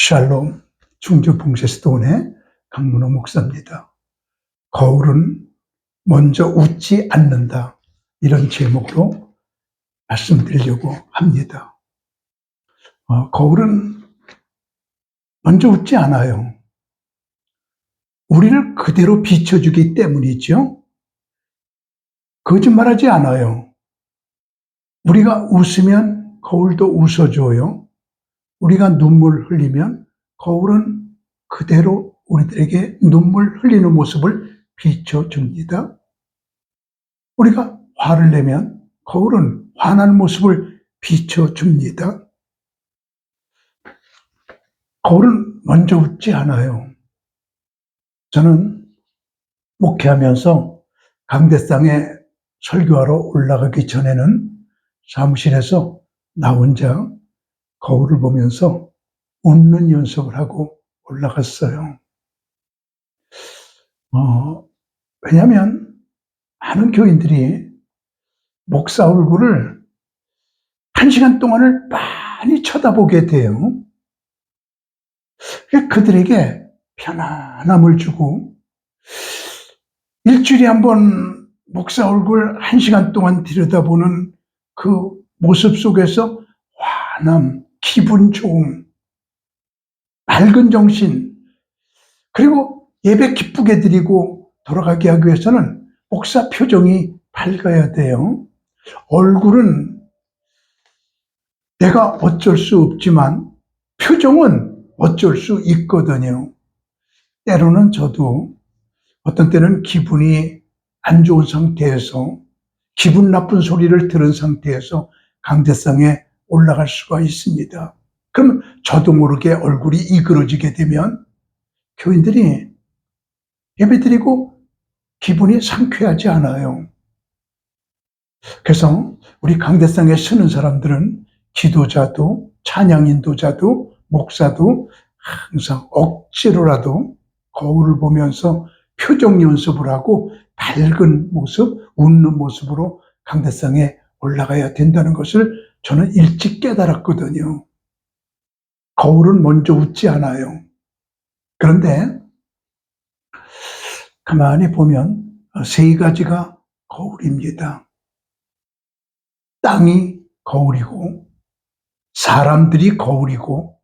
샬롬 충주 봉쇄스톤의 강문호 목사입니다. 거울은 먼저 웃지 않는다. 이런 제목으로 말씀드리려고 합니다. 어, 거울은 먼저 웃지 않아요. 우리를 그대로 비춰주기 때문이죠. 거짓말하지 않아요. 우리가 웃으면 거울도 웃어줘요. 우리가 눈물 흘리면 거울은 그대로 우리들에게 눈물 흘리는 모습을 비춰줍니다. 우리가 화를 내면 거울은 화난 모습을 비춰줍니다. 거울은 먼저 웃지 않아요. 저는 목회하면서 강대상에 설교하러 올라가기 전에는 사무실에서 나 혼자 거울을 보면서 웃는 연습을 하고 올라갔어요. 어, 왜냐하면 많은 교인들이 목사 얼굴을 한 시간 동안을 많이 쳐다보게 돼요. 그들에게 편안함을 주고 일주일에 한 번 목사 얼굴 한 시간 동안 들여다보는 그 모습 속에서 환함, 기분 좋음, 맑은 정신, 그리고 예배 기쁘게 드리고 돌아가게 하기 위해서는 목사 표정이 밝아야 돼요. 얼굴은 내가 어쩔 수 없지만 표정은 어쩔 수 있거든요. 때로는 저도 어떤 때는 기분이 안 좋은 상태에서 기분 나쁜 소리를 들은 상태에서 강대상에 올라갈 수가 있습니다. 그럼 저도 모르게 얼굴이 이그러지게 되면 교인들이 예배 드리고 기분이 상쾌하지 않아요. 그래서 우리 강대상에 서는 사람들은 기도자도 찬양 인도자도 목사도 항상 억지로라도 거울을 보면서 표정 연습을 하고 밝은 모습, 웃는 모습으로 강대상에 올라가야 된다는 것을 저는 일찍 깨달았거든요. 거울은 먼저 웃지 않아요. 그런데 가만히 보면 세 가지가 거울입니다. 땅이 거울이고 사람들이 거울이고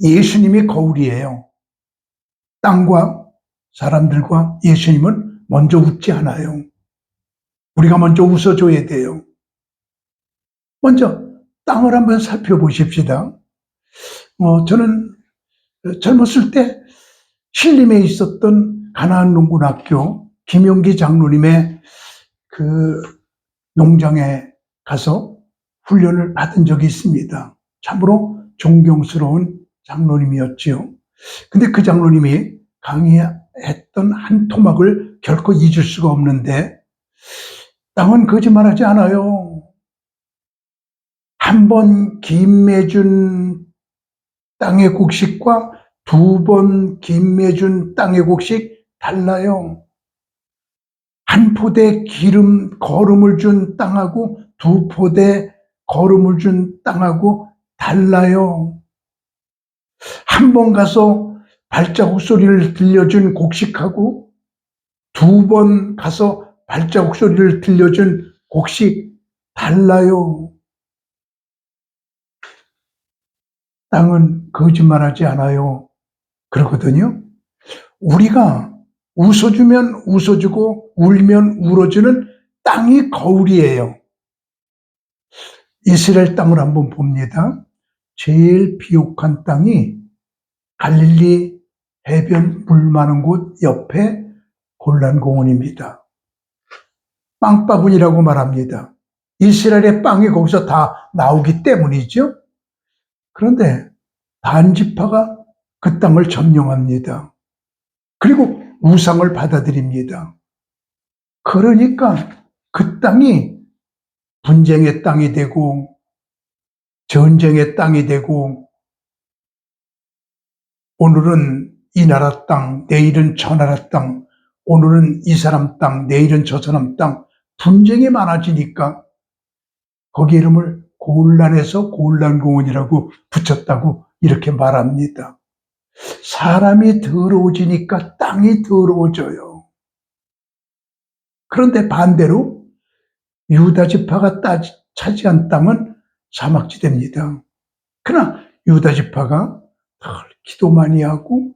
예수님이 거울이에요. 땅과 사람들과 예수님은 먼저 웃지 않아요. 우리가 먼저 웃어줘야 돼요. 먼저 땅을 한번 살펴보십시다. 어, 저는 젊었을 때 신림에 있었던 가나안 농군학교 김용기 장로님의 그 농장에 가서 훈련을 받은 적이 있습니다. 참으로 존경스러운 장로님이었지요. 근데 그 장로님이 강의했던 한 토막을 결코 잊을 수가 없는데 땅은 거짓말하지 않아요. 한 번 김매준 땅의 곡식과 두 번 김매준 땅의 곡식 달라요. 한 포대 기름 거름을 준 땅하고 두 포대 거름을 준 땅하고 달라요. 한 번 가서 발자국 소리를 들려준 곡식하고 두 번 가서 발자국 소리를 들려준 곡식 달라요. 땅은 거짓말하지 않아요. 그러거든요. 우리가 웃어주면 웃어주고 울면 울어주는 땅이 거울이에요. 이스라엘 땅을 한번 봅니다. 제일 비옥한 땅이 갈릴리 해변 물 많은 곳 옆에 골란공원입니다. 빵바구니라고 말합니다. 이스라엘의 빵이 거기서 다 나오기 때문이죠. 그런데 반지파가 그 땅을 점령합니다. 그리고 우상을 받아들입니다. 그러니까 그 땅이 분쟁의 땅이 되고 전쟁의 땅이 되고 오늘은 이 나라 땅, 내일은 저 나라 땅, 오늘은 이 사람 땅, 내일은 저 사람 땅 분쟁이 많아지니까 거기 이름을 곤란해서 곤란공원이라고 붙였다고 이렇게 말합니다. 사람이 더러워지니까 땅이 더러워져요. 그런데 반대로 유다 지파가 따지- 차지한 땅은 사막지대입니다. 그러나 유다 지파가 늘 기도 많이 하고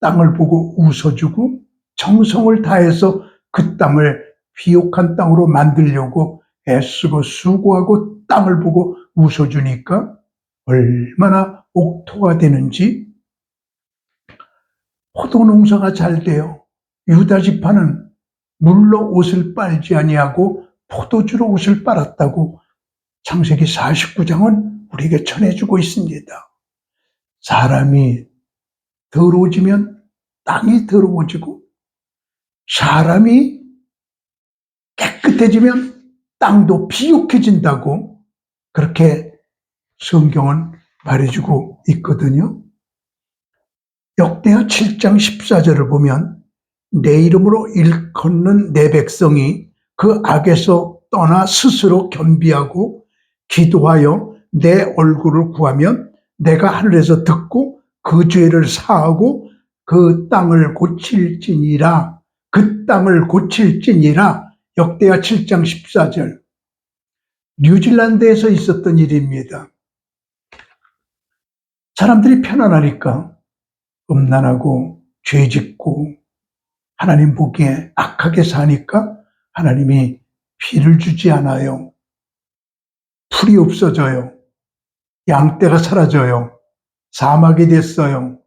땅을 보고 웃어주고 정성을 다해서 그 땅을 비옥한 땅으로 만들려고 애쓰고 수고하고 땅을 보고 웃어주니까 얼마나 옥토가 되는지 포도 농사가 잘 돼요. 유다 지파는 물로 옷을 빨지 아니하고 포도주로 옷을 빨았다고 창세기 49장은 우리에게 전해주고 있습니다. 사람이 더러워지면 땅이 더러워지고 사람이 깨끗해지면 땅도 비옥해진다고 그렇게 성경은 말해주고 있거든요. 역대하 7장 14절을 보면 내 이름으로 일컫는 내 백성이 그 악에서 떠나 스스로 겸비하고 기도하여 내 얼굴을 구하면 내가 하늘에서 듣고 그 죄를 사하고 그 땅을 고칠지니라 그 땅을 고칠지니라 역대하 7장 14절 뉴질랜드에서 있었던 일입니다. 사람들이 편안하니까 음란하고 죄 짓고 하나님 보기에 악하게 사니까 하나님이 비를 주지 않아요. 풀이 없어져요. 양떼가 사라져요. 사막이 됐어요.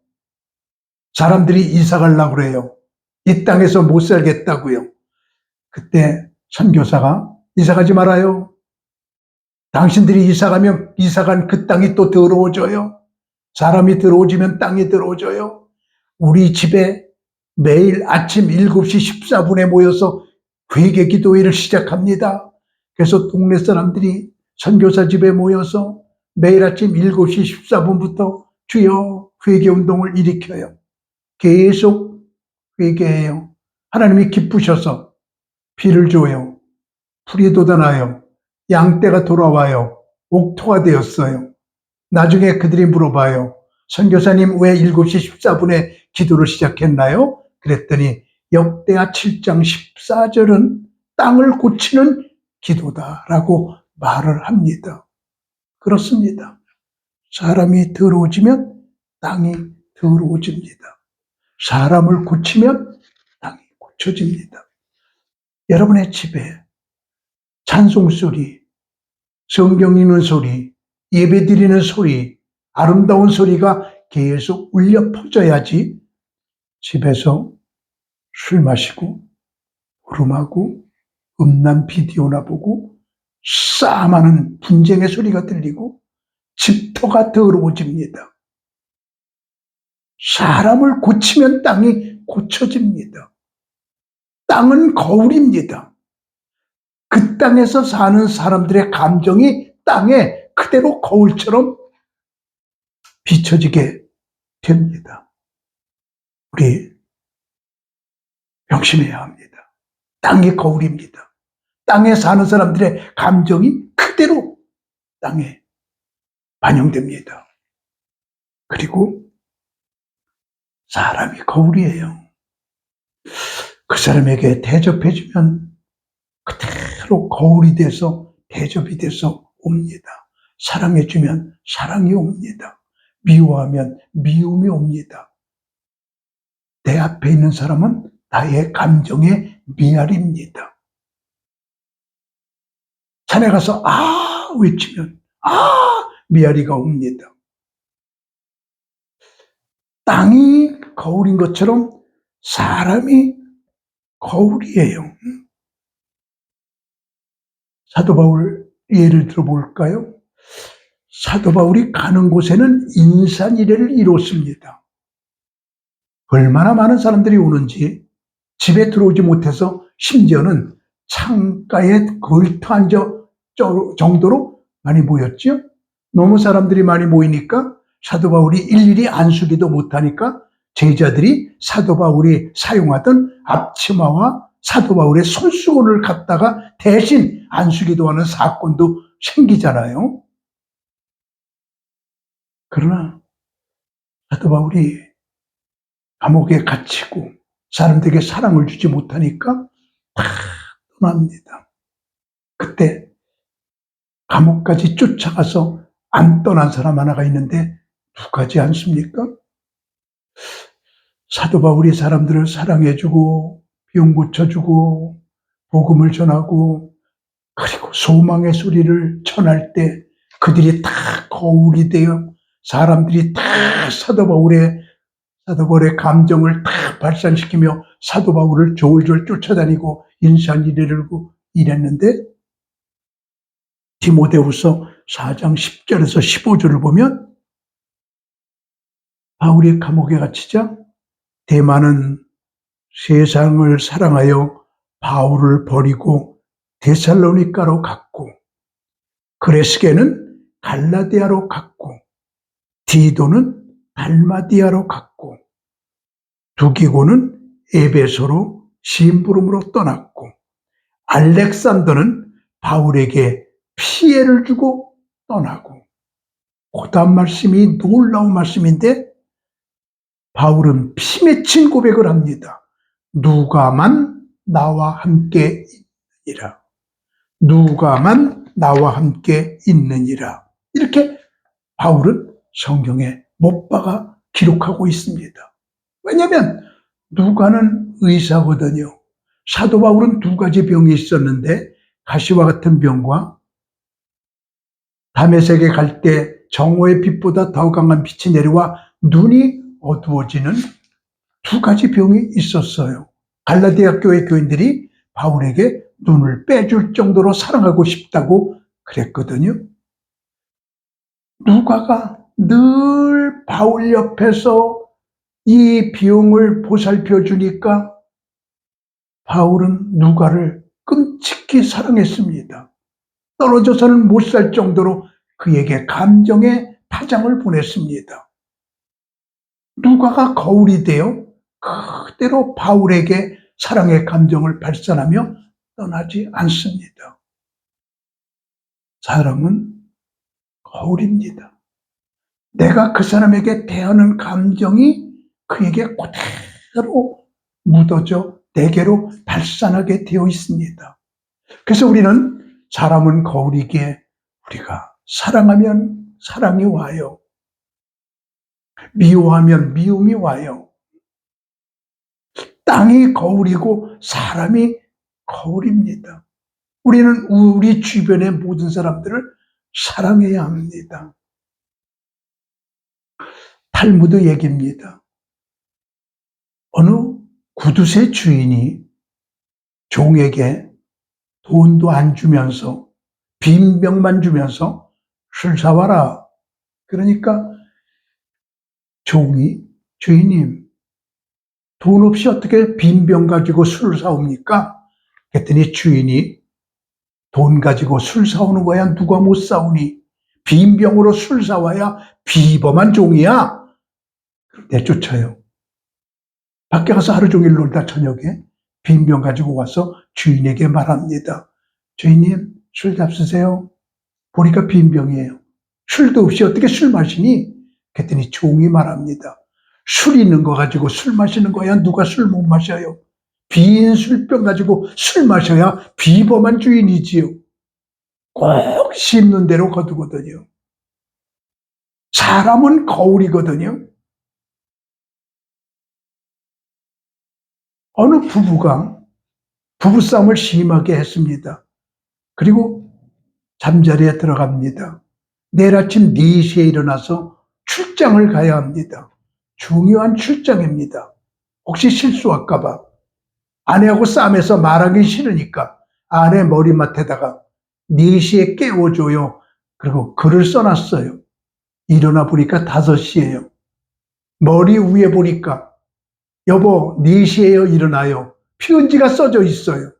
사람들이 이사 가려고 그래요. 이 땅에서 못 살겠다고요. 그때 선교사가 이사 가지 말아요. 당신들이 이사 가면 이사 간 그 땅이 또 더러워져요. 사람이 더러워지면 땅이 더러워져요. 우리 집에 매일 아침 7시 14분에 모여서 회개 기도회를 시작합니다. 그래서 동네 사람들이 선교사 집에 모여서 매일 아침 7시 14분부터 주여 회개 운동을 일으켜요. 계속 회개해요. 하나님이 기쁘셔서 비를 줘요. 풀이 돋아나요. 양떼가 돌아와요. 옥토가 되었어요. 나중에 그들이 물어봐요. 선교사님 왜 7시 14분에 기도를 시작했나요? 그랬더니 역대하 7장 14절은 땅을 고치는 기도다라고 말을 합니다. 그렇습니다. 사람이 더러워지면 땅이 더러워집니다. 사람을 고치면 땅이 고쳐집니다. 여러분의 집에 찬송 소리, 성경 읽는 소리, 예배 드리는 소리, 아름다운 소리가 계속 울려 퍼져야지 집에서 술 마시고 후름하고 음란 비디오나 보고 싸움하는 분쟁의 소리가 들리고 집터가 더러워집니다. 사람을 고치면 땅이 고쳐집니다. 땅은 거울입니다. 그 땅에서 사는 사람들의 감정이 땅에 그대로 거울처럼 비춰지게 됩니다. 우리 명심해야 합니다. 땅이 거울입니다. 땅에 사는 사람들의 감정이 그대로 땅에 반영됩니다. 그리고 사람이 거울이에요. 그 사람에게 대접해주면 그대로 거울이 돼서 대접이 돼서 옵니다. 사랑해주면 사랑이 옵니다. 미워하면 미움이 옵니다. 내 앞에 있는 사람은 나의 감정의 미알입니다. 산에 가서 아 외치면 아 미아리가 옵니다. 땅이 거울인 것처럼 사람이 거울이에요. 사도 바울 예를 들어볼까요? 사도 바울이 가는 곳에는 인산이래를 이뤘습니다. 얼마나 많은 사람들이 오는지 집에 들어오지 못해서 심지어는 창가에 걸터 앉아 정도로 많이 모였죠. 너무 사람들이 많이 모이니까 사도 바울이 일일이 안수기도 못하니까 제자들이 사도 바울이 사용하던 앞치마와 사도 바울의 손수건을 갖다가 대신 안수기도 하는 사건도 생기잖아요. 그러나 사도 바울이 감옥에 갇히고 사람들에게 사랑을 주지 못하니까 다 떠납니다. 그때 감옥까지 쫓아가서 안 떠난 사람 하나가 있는데 누가지 않습니까? 사도 바울이 사람들을 사랑해주고 병 고쳐주고 복음을 전하고 그리고 소망의 소리를 전할 때 그들이 다 거울이 되어 사람들이 다 사도 바울의 사도 바울의 감정을 다 발산시키며 사도 바울을 졸졸 쫓아다니고 인산 이르고 이랬는데 디모데후서 4장 10절에서 15절을 보면 바울이 감옥에 갇히자 대만은 세상을 사랑하여 바울을 버리고 데살로니카로 갔고 그레스게는 갈라디아로 갔고 디도는 달마디아로 갔고 두기고는 에베소로 심부름으로 떠났고 알렉산더는 바울에게 피해를 주고 떠나고 고단 말씀이 놀라운 말씀인데 바울은 피 맺힌 고백을 합니다. 누가만 나와 함께 있느니라. 누가만 나와 함께 있느니라. 이렇게 바울은 성경에 못 박아 기록하고 있습니다. 왜냐하면 누가는 의사거든요. 사도 바울은 두 가지 병이 있었는데 가시와 같은 병과 담에색에 갈 때 정오의 빛보다 더 강한 빛이 내려와 눈이 어두워지는 두 가지 병이 있었어요. 갈라디아 교회 교인들이 바울에게 눈을 빼줄 정도로 사랑하고 싶다고 그랬거든요. 누가가 늘 바울 옆에서 이 비용을 보살펴 주니까 바울은 누가를 끔찍히 사랑했습니다. 떨어져서는 못 살 정도로 그에게 감정의 파장을 보냈습니다. 누가가 거울이 되어 그대로 바울에게 사랑의 감정을 발산하며 떠나지 않습니다. 사랑은 거울입니다. 내가 그 사람에게 대하는 감정이 그에게 그대로 묻어져 내게로 발산하게 되어 있습니다. 그래서 우리는 사람은 거울이기에 우리가 사랑하면 사랑이 와요. 미워하면 미움이 와요. 땅이 거울이고 사람이 거울입니다. 우리는 우리 주변의 모든 사람들을 사랑해야 합니다. 탈무드 얘기입니다. 어느 구두쇠 주인이 종에게 돈도 안 주면서 빈 병만 주면서 술 사와라. 그러니까 종이 주인님 돈 없이 어떻게 빈 병 가지고 술을 사옵니까? 그랬더니 주인이 돈 가지고 술 사오는 거야 누가 못 사오니 빈 병으로 술 사와야 비범한 종이야 내쫓아요 밖에 가서 하루 종일 놀다 저녁에 빈 병 가지고 와서 주인에게 말합니다 주인님 술 잡수세요 보니까 빈 병이에요 술도 없이 어떻게 술 마시니? 그랬더니 종이 말합니다 술 있는 거 가지고 술 마시는 거야 누가 술 못 마셔요 빈 술병 가지고 술 마셔야 비범한 주인이지요. 꼭 씹는 대로 거두거든요. 사람은 거울이거든요. 어느 부부가 부부싸움을 심하게 했습니다. 그리고 잠자리에 들어갑니다. 내일 아침 4시에 일어나서 출장을 가야 합니다. 중요한 출장입니다. 혹시 실수할까봐. 아내하고 싸움해서 말하기 싫으니까 아내 머리맡에다가 4시에 깨워줘요. 그리고 글을 써놨어요. 일어나 보니까 5시예요. 머리 위에 보니까 여보 4시에요 일어나요. 피은지가 써져 있어요.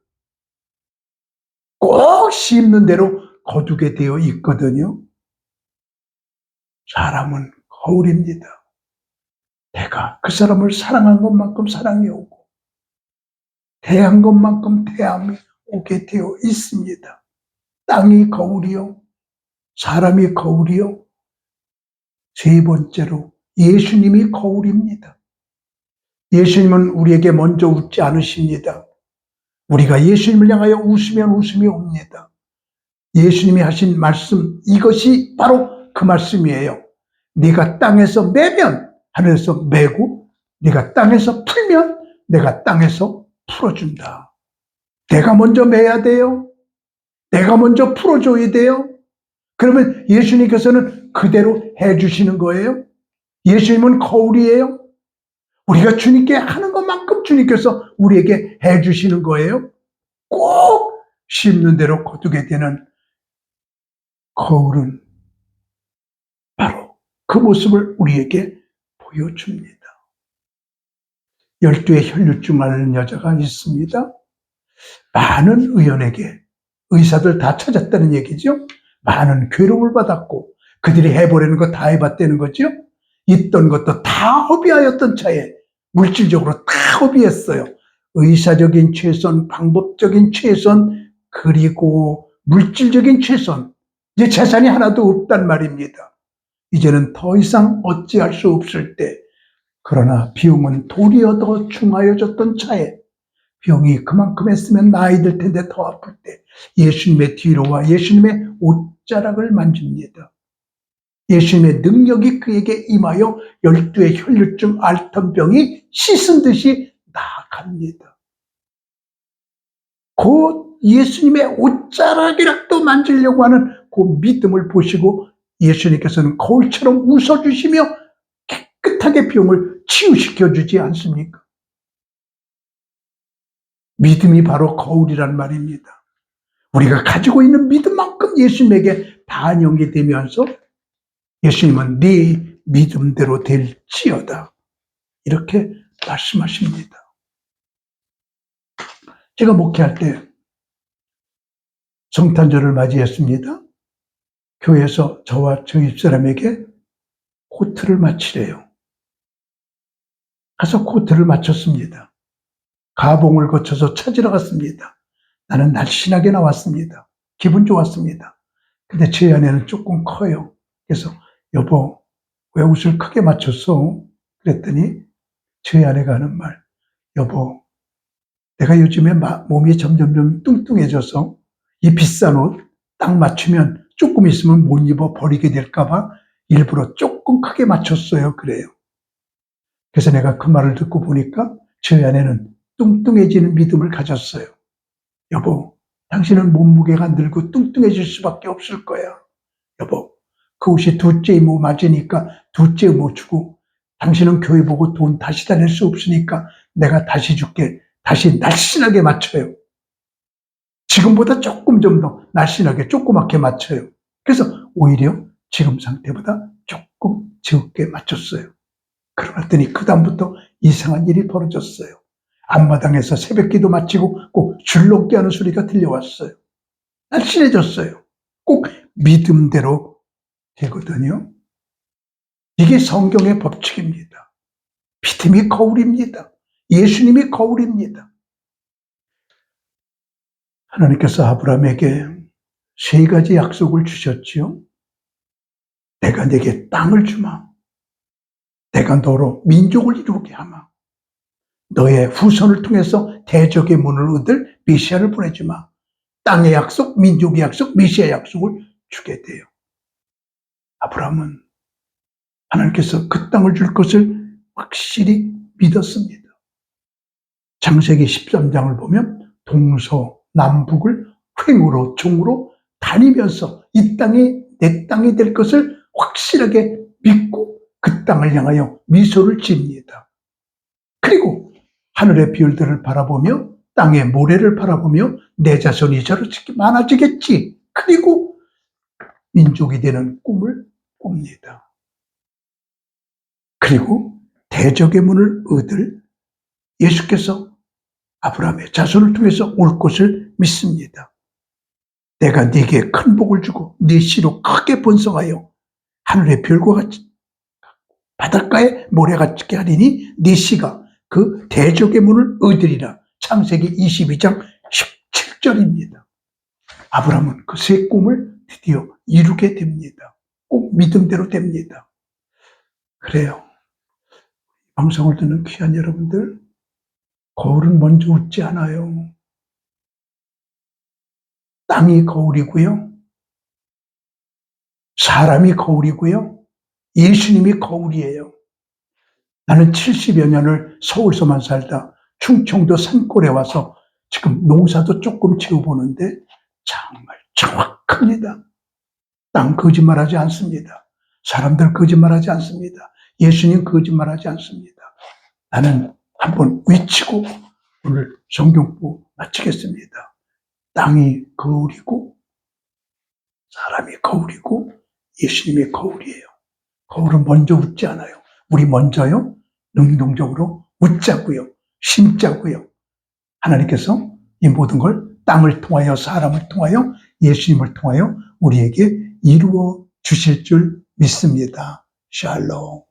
꼭 씹는 대로 거두게 되어 있거든요. 사람은 거울입니다. 내가 그 사람을 사랑한 것만큼 사랑해 오고 대한 것만큼 대함이 오게 되어 있습니다. 땅이 거울이요. 사람이 거울이요. 세 번째로 예수님이 거울입니다. 예수님은 우리에게 먼저 웃지 않으십니다. 우리가 예수님을 향하여 웃으면 웃음이 옵니다. 예수님이 하신 말씀, 이것이 바로 그 말씀이에요. 네가 땅에서 매면 하늘에서 매고, 네가 땅에서 풀면 내가 땅에서 풀어준다. 내가 먼저 매야 돼요. 내가 먼저 풀어줘야 돼요. 그러면 예수님께서는 그대로 해주시는 거예요. 예수님은 거울이에요. 우리가 주님께 하는 것만큼 주님께서 우리에게 해주시는 거예요. 꼭 심는 대로 거두게 되는 거울은 바로 그 모습을 우리에게 보여줍니다. 열두의 혈류증 앓는 여자가 있습니다. 많은 의원에게 의사들 다 찾았다는 얘기죠. 많은 괴로움을 받았고 그들이 해보려는 거 다 해봤다는 거죠. 있던 것도 다 허비하였던 차에 물질적으로 다 허비했어요. 의사적인 최선, 방법적인 최선, 그리고 물질적인 최선. 이제 재산이 하나도 없단 말입니다. 이제는 더 이상 어찌할 수 없을 때, 그러나 비용은 도리어 더 중하여졌던 차에 병이 그만큼 했으면 나이 들 텐데 더 아플 때 예수님의 뒤로 와 예수님의 옷자락을 만집니다. 예수님의 능력이 그에게 임하여 열두의 혈류증 앓던 병이 씻은 듯이 나아갑니다. 곧 예수님의 옷자락이라도 만지려고 하는 그 믿음을 보시고 예수님께서는 거울처럼 웃어주시며 깨끗하게 병을 치유시켜 주지 않습니까? 믿음이 바로 거울이란 말입니다. 우리가 가지고 있는 믿음만큼 예수님에게 반영이 되면서 예수님은 네 믿음대로 될지어다. 이렇게 말씀하십니다. 제가 목회할 때 성탄절을 맞이했습니다. 교회에서 저와 저희 집사람에게 코트를 맞히래요. 가서 코트를 맞췄습니다. 가봉을 거쳐서 찾으러 갔습니다. 나는 날씬하게 나왔습니다. 기분 좋았습니다. 근데 제 아내는 조금 커요. 그래서 여보, 왜 옷을 크게 맞췄어? 그랬더니 저희 아내가 하는 말, 여보, 내가 요즘에 몸이 점점점 뚱뚱해져서 이 비싼 옷 딱 맞추면 조금 있으면 못 입어 버리게 될까봐 일부러 조금 크게 맞췄어요. 그래요. 그래서 내가 그 말을 듣고 보니까 저희 아내는 뚱뚱해지는 믿음을 가졌어요. 여보, 당신은 몸무게가 늘고 뚱뚱해질 수밖에 없을 거야. 여보, 그 옷이 둘째 이모 맞으니까 둘째 이모 주고 당신은 교회 보고 돈 다시 다낼 수 없으니까 내가 다시 줄게. 다시 날씬하게 맞춰요. 지금보다 조금 좀 더 날씬하게 조그맣게 맞춰요. 그래서 오히려 지금 상태보다 조금 적게 맞췄어요. 그러더니 그다음부터 이상한 일이 벌어졌어요. 앞마당에서 새벽기도 마치고 꼭 줄넘기 하는 소리가 들려왔어요. 날씬해졌어요. 꼭 믿음대로 되거든요. 이게 성경의 법칙입니다. 믿음이 거울입니다. 예수님이 거울입니다. 하나님께서 아브라함에게 세 가지 약속을 주셨지요. 내가 내게 땅을 주마. 내가 너로 민족을 이루게 하마. 너의 후손을 통해서 대적의 문을 얻을 메시아를 보내주마. 땅의 약속, 민족의 약속, 메시아 약속을 주게 돼요. 아브라함은 하나님께서 그 땅을 줄 것을 확실히 믿었습니다. 창세기 13장을 보면 동서 남북을 횡으로 종으로 다니면서 이 땅이 내 땅이 될 것을 확실하게 믿고 그 땅을 향하여 미소를 짓니다. 그리고 하늘의 별들을 바라보며 땅의 모래를 바라보며 내 자손이 저렇게 많아지겠지. 그리고 민족이 되는 꿈을 꿉니다. 그리고 대적의 문을 얻을 예수께서 아브라함의 자손을 통해서 올 것을 믿습니다. 내가 네게 큰 복을 주고 네 씨로 크게 번성하여 하늘의 별과 같이 바닷가에 모래같이 하리니 네 씨가 그 대적의 문을 얻으리라. 창세기 22장 17절입니다. 아브라함은 그 세 꿈을 드디어 이루게 됩니다. 꼭 믿음대로 됩니다. 그래요. 방송을 듣는 귀한 여러분들, 거울은 먼저 웃지 않아요. 땅이 거울이고요. 사람이 거울이고요. 예수님이 거울이에요. 나는 70여 년을 서울서만 살다 충청도 산골에 와서 지금 농사도 조금 지어보는데 정말 정확합니다. 땅 거짓말하지 않습니다. 사람들 거짓말하지 않습니다. 예수님 거짓말하지 않습니다. 나는 한번 외치고 오늘 성경부 마치겠습니다. 땅이 거울이고 사람이 거울이고 예수님이 거울이에요. 거울은 먼저 웃지 않아요. 우리 먼저요 능동적으로 웃자고요. 심자고요. 하나님께서 이 모든 걸 땅을 통하여 사람을 통하여 예수님을 통하여 우리에게 이루어 주실 줄 믿습니다. 샬롬.